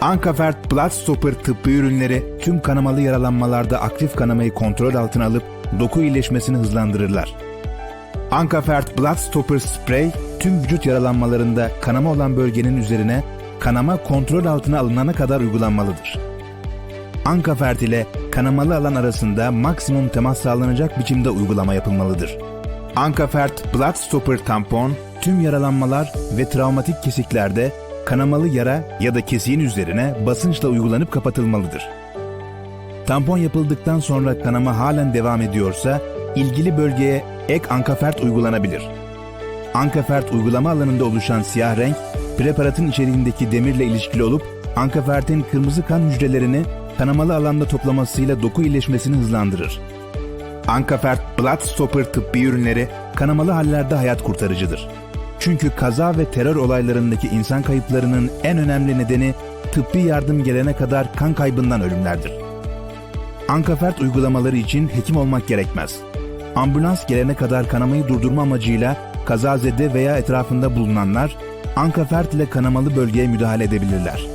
Ankafert Bloodstopper tıbbi ürünleri tüm kanamalı yaralanmalarda aktif kanamayı kontrol altına alıp doku iyileşmesini hızlandırırlar. Ankafert Bloodstopper Spray tüm vücut yaralanmalarında kanama olan bölgenin üzerine kanama kontrol altına alınana kadar uygulanmalıdır. Ankafert ile kanamalı alan arasında maksimum temas sağlanacak biçimde uygulama yapılmalıdır. Ankafert Bloodstopper tampon tüm yaralanmalar ve travmatik kesiklerde kanamalı yara ya da kesiğin üzerine basınçla uygulanıp kapatılmalıdır. Tampon yapıldıktan sonra kanama halen devam ediyorsa ilgili bölgeye ek ankafert uygulanabilir. Ankafert uygulama alanında oluşan siyah renk preparatın içeriğindeki demirle ilişkili olup ankafertin kırmızı kan hücrelerini kanamalı alanda toplamasıyla doku iyileşmesini hızlandırır. Ankafert Bloodstopper tıbbi ürünleri kanamalı hallerde hayat kurtarıcıdır. Çünkü kaza ve terör olaylarındaki insan kayıplarının en önemli nedeni tıbbi yardım gelene kadar kan kaybından ölümlerdir. Ankafert uygulamaları için hekim olmak gerekmez. Ambulans gelene kadar kanamayı durdurma amacıyla kazazede veya etrafında bulunanlar Ankafert ile kanamalı bölgeye müdahale edebilirler.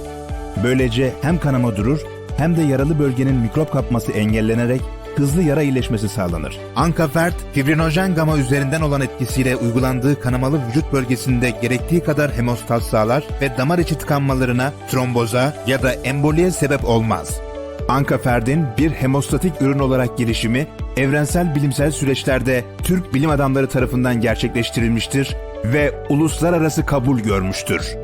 Böylece hem kanama durur hem de yaralı bölgenin mikrop kapması engellenerek hızlı yara iyileşmesi sağlanır. Ankafert, fibrinojen gama üzerinden olan etkisiyle uygulandığı kanamalı vücut bölgesinde gerektiği kadar hemostaz sağlar ve damar içi tıkanmalarına, tromboza ya da emboliye sebep olmaz. Ankaferd'in bir hemostatik ürün olarak gelişimi evrensel bilimsel süreçlerde Türk bilim adamları tarafından gerçekleştirilmiştir ve uluslararası kabul görmüştür.